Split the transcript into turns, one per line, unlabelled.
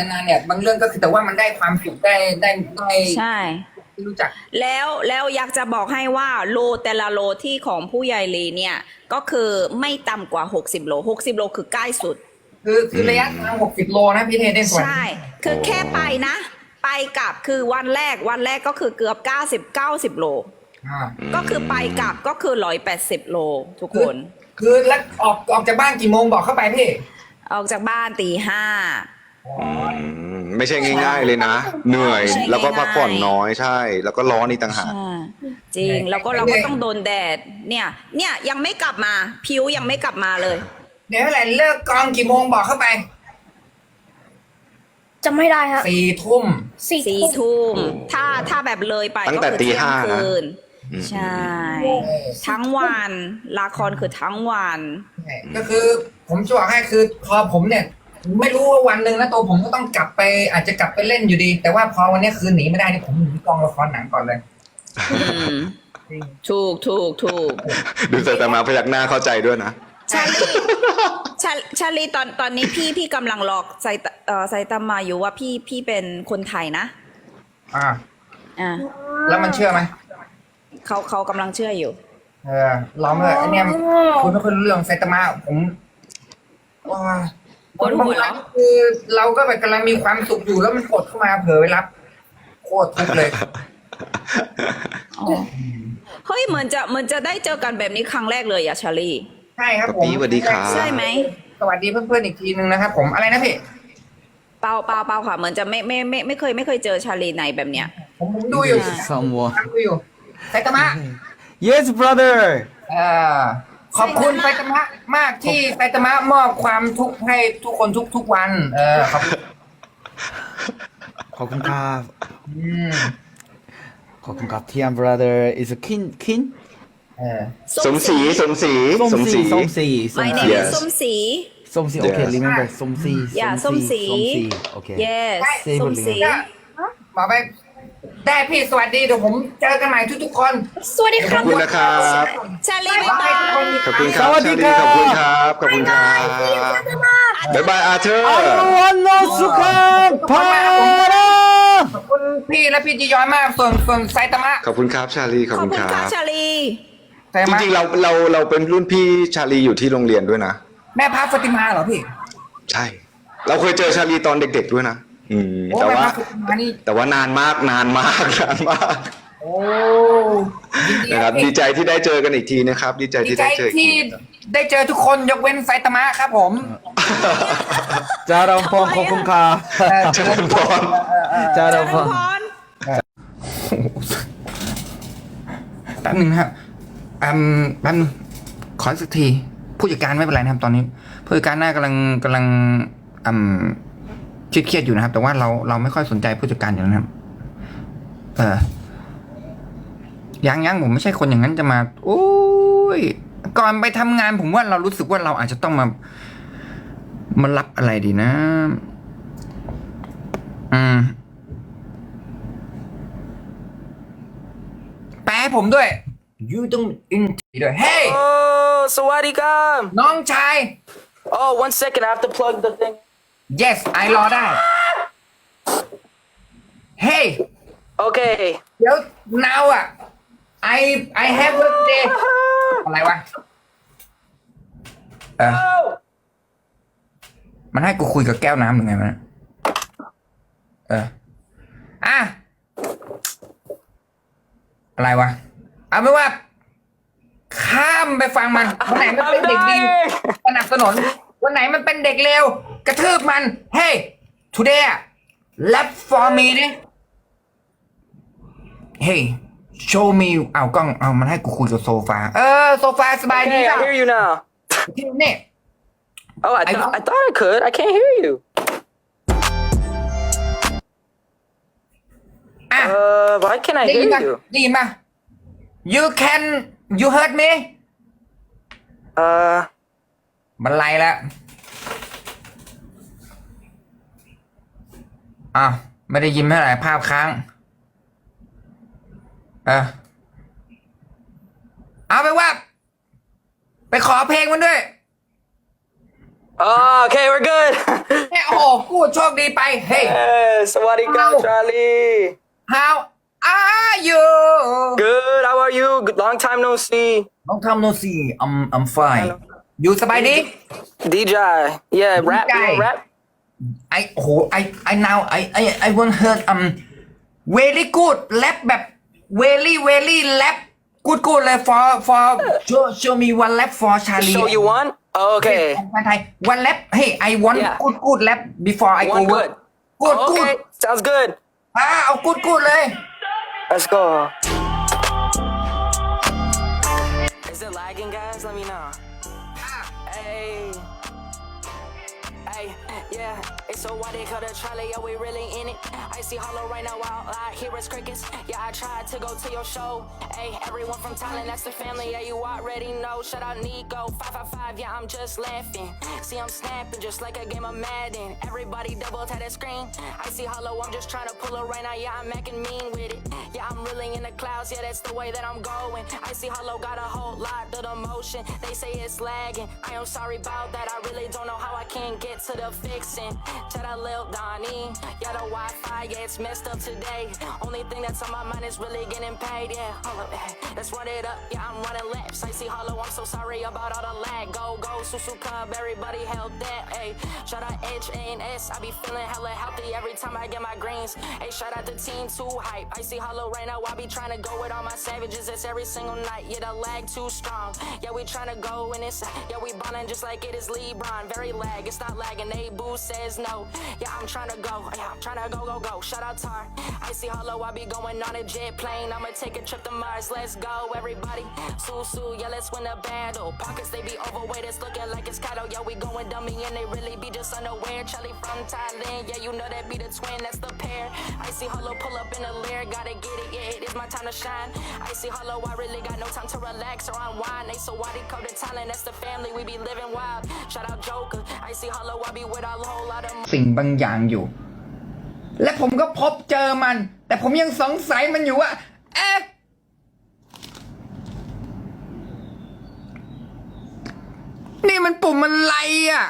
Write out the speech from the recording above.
นานๆเนี่ยบางเรื่องก็คือแต่ว่ามันได้ความสุขได้ได้ได้
ใช่
ที่รู้จัก
แล้วแล้วอยากจะบอกให้ว่าโลแต่ละโลที่ของผู้ใหญ่ลีเนี่ย ก็คือไม่ต่ำกว่า 60 โล 60 โลคือใกล้สุด
คือคือระยะทางหกสิบโลนะพี่เทได้ส่วน
ใช่ คือแค่ไปนะ ไปกลับคือวันแรกวันแรกก็คือเกือบ 90 90 โล
อ่า
ก็คือไปกลับก็คือ 180 โล ทุกคน
คือแล้วออกออกจากบ้านกี่โมงบอกเข้าไปพี่
ออกจากบ้านตีห้า
อืมไม่ใช่ง่าย ๆ เลยนะ เหนื่อย
ไม่ใช่
แล้วก็พักผ่อน
ง่ายๆ
น้อยใช่ แล้วก็ร้อนอีกต่างหาก
ใช่จริงแล้วก็เราก็ต้องโดนแดดเนี่ย เนี่ยยังไม่กลับมาผิวยังไม่กลับมาเลย
เดี๋ยวเท่าไหร่เลิกกองกี่โมงบอกเข้าไป
จำไม่ได้ครับ
สี่ทุ่ม
สี่
สี่ทุ่ม ถ้าถ้าแบบเลยไป
ตั้ง
ก็
แต่
คือ
ตี
เที่ย
ห้างนะ
คืน
อืม
ใช่ ทั้งวันละครคือทั้งวัน
ก็คือผมจะบอกให้คือพอผมเนี่ย ไม่รู้ว่าวันหนึ่งนะตัวผมก็ต้องกลับไป อาจจะกลับไปเล่นอยู่ดี แต่ว่าพอวันนี้คืนหนีไม่ได้นี่ผมหนีกองละครหนังก่อนเลย
อืมถูกถูกถูก
ดูแต่แต่มาพยักหน้าเข้าใจด้วยนะ
ชาลีชาชาลีตอนตอนนี้พี่พี่กำลังหลอกไซตเอ่อไซตามมาอยู่ว่าพี่พี่เป็นคนไทยนะ
อ่า
อ่า
แล้วมันเชื่อไหม
เขาเขากำลังเชื่ออยู่
เออลองเลยอันเนี้ยคุณไม่ค่อยรู้เรื่องไซตามะผมว้า
ปวดหัวเหรอ
คือเราก็แบบกำลังมีความสุขอยู่แล้วมันกดเข้ามาเผลอไปรับโคตรทุกข์เลย
อ๋อเฮ้ยเหมือนจะเหมือนจะได้เจอกันแบบนี้ครั้งแรกเลยอะชาลี
ใช่ครับผม
สวัสดีครับ
ใช่ไหม
สวัสดีเพื่อนๆอีกทีนึงนะครับผมอะไรนะพี่
เปล่าเปล่าเปล่าค่ะเหมือนจะไม่ไม่ไม่ไม่เคยไม่เคยเจอชาลีไหนแบบเนี้ย
ผมผมดูอยู่
Someone.
ดูอยู่ไซตามะ
Yes, brother.
เออ ขอบคุณไซตามะมากที่ไซตามะมอบความทุกข์ให้ทุกคนทุกทุกๆวัน เออขอบคุณ
ขอบคุณครับ
อืม
ขอบคุณครับ Tian brother is a kin kin
เออ
สมศรีสมศรี
ส้ม
สมศ
สี
รี
ส้มสี
ไม่
ส้ม
ใน
สี
Yes
ส้มสี
ส้มสี Okay
Yes
remember ส้มสี
อย่าส้มสี
ส้มสี Okay
yes
Say
ส้มสี
Bolivia
บอกไป ได้พี่สวัสดีเดี๋ยวผมเจอกันใหม่ทุกๆคน
สวัสดีค
ข
รั
อ
บบ
คุณนะครับ
ชาลีบ๊ายบาย
ขอบคุณครับ
สวัสดี
ชา
ครับ
ขอบคุณครับ ขอบคุณครับบ๊ายบายอาเธอร์
Everyone knows สุขันพารา
ขอบคุณพี่และพี่จียอนมาก ส่วนส่วนไซตามะ
ขอบคุณครับ ชาลี ขอบ
ขอบ
คุณ
คุณ
ครั
ค่ะ
บ
ชาลี
ไซตา
จ
มะ
ริงๆ เราเราเราเป็นรุ่นพี่ชาลีอยู่ที่โรงเรียนด้วยนะ
แม่พระฟาติมาเหรอพี่
ใช่ เราเคยเจอชาลีตอนเด็ก ๆ ด้วยนะ อืม
โอ้
แต่
แม่
ว่า
พระฟาติมานี่
แต่ว่านานมากนานมากนานมาก
โอ้ยินดี
นะครับ ดีใจที่ได้เจอกันอีกทีนะครับ ดีใจ
ดี
ที่
ใจ
ได้เจออีก
ที่
ที
ได้เจอทุกคนยกเว้นไซตามะครับผม
จารมพงขอบคุณครับ
เจริญพร
จาร
จาม
พ
รุ
ง
พร
แป๊บหนึ่งนะครับอืมแป๊บหนึงขออีกสักที ผู้จัดการไม่เป็นไรนะครับตอนนี้ ผู้จัดการหน้ากำลังกำลังอืม เครียดๆอยู่นะครับ แต่ว่าเราเราไม่ค่อยสนใจผู้จัดการอยู่แล้วนะครับ เออยังยังผมไม่ใช่คนอย่างนั้นจะมา โอ้ยก่อนไปทำงานผมว่าเรารู้สึกว่าเราอาจจะต้องมามารับอะไรดีนะ อืมแปลให้ผมด้วย you ต้อง in ด้วยเฮ้ย
Oh, Sawadee-kam.
น้องชาย
Oh, one second. I have to plug the thing.
Yes ไอรอได้เฮ้ย
Okay.
เดี๋ยว now อะ I I have birthday อะไรวะเออ
Oh.
มันให้กูคุยกับแก้วน้ำหรือไงวะเนี่ยเออ อะ อะไรวะ เอาไม่ว่า ข้ามไปฟังมัน วันไหนมันเป็นเด็กดี สนับสนุน วันไหนมันเป็นเด็กเลวก ระทืบมัน เฮ้ย today อะ rap for me ดิ เฮ้ย show me เอากล้อง เอามันให้กูคุยกับโซฟา เออ โซฟาสบายดี
Okay,
ป่ะ
I hear you now.
ที่นี่
Oh, I, th-
I-
I thought I could. I can't hear you.
อ่ะ
Uh, why can't I
ได้ยิน
hear
ปะ
you?
ได้ยินปะ you can you heard me
Uh,
บันไลแล้ว อ้าวไม่ได้ยินเท่าไหร่ภาพค้าง เออเอาไปนว่า ไปขอเพลงมันด้วย
Oh, okay, we're good.
เฮ้ยโอ้โหกูโชคดีไปเฮ้ย
yes, Sawadee
Ow.
Krap, Charlie.
how are you
Good, how are you? Good, long time no see.
long time no see I'm I'm fine อยู่สบายดี
DJ, yeah, rap, you
DJ.
wanna rap?
I โอ้โห I I now I I I want heard um very good rap แบบ very very rap good good เลย for for show show me one rap for Charlie
Show you one? Okay.
คนไทย one rap hey I want
Yeah.
good good rap before I go
One
work
good.
good good
Okay, sounds good.
อ่าเอา good good เลย
Let's go. Yeah, it's so why they call the Charlie, yeah, we really in it. I see hollow right now, all I hear is crickets. Yeah, I tried to go to your show. Hey, everyone from Thailand, that's the family, yeah, you already know. Shout out Nico, 555, yeah, I'm just laughing. See, I'm snapping just like a game of Madden. Everybody double tap that screen. I see hollow, I'm just trying to pull her right now, yeah, I'm acting mean with it. Yeah, I'm really in the clouds, yeah, that's the way that I'm going. I see hollow got a whole lot of emotion. They say it's lagging. I am sorry about that, I really don't know how I can get to the fixing. Shout out Lil Donnie. Yeah, the Wi Fi, yeah, it's messed up today. Only thing that's on my mind is really getting paid, yeah. Eh, let's run it up. Yeah, I'm running laps. I see hollow, I'm so sorry about all the lag. Go, go, Susu Cub, everybody help that, hey. Shout out H and S, I be feeling hella healthy every time I get my greens. Hey, shout out the team, too hype. I see hollow right now, I be trying to go with all my savages. It's every single night, yeah, the lag too strong. Yeah, we trying to go and it's, yeah, we ballin' just like it is LeBron. Very lag, it's not lagging. They boo says no. Yeah, I'm trying to go, yeah, I'm trying to go, go, go. Shout out Tar. I see hollow, I be going on a jet plane. I'ma take a trip to Mars, let's go, everybody. Sue, yeah, let's win the battle. Pockets, they be overweight, it's looking like it's cattle. Yeah, we going dummy and they really be just unaware. Charlie from Thailand, yeah, you know that be the twin, that's the pair. I see hollow pull up in a lair, gotta get it, yeah, it is my time to shine. I see hollow, I really got no time to relax or unwind. They so why they call the talent, that's the family, we be living wild. Shout out Joker, I see hollow, I be with a whole lot of
สิ่งบางอย่างอยู่ และผมก็พบเจอมัน แต่ผมยังสงสัยมันอยู่ว่า เอ๊ะ นี่มันปุ่มอะไรอะ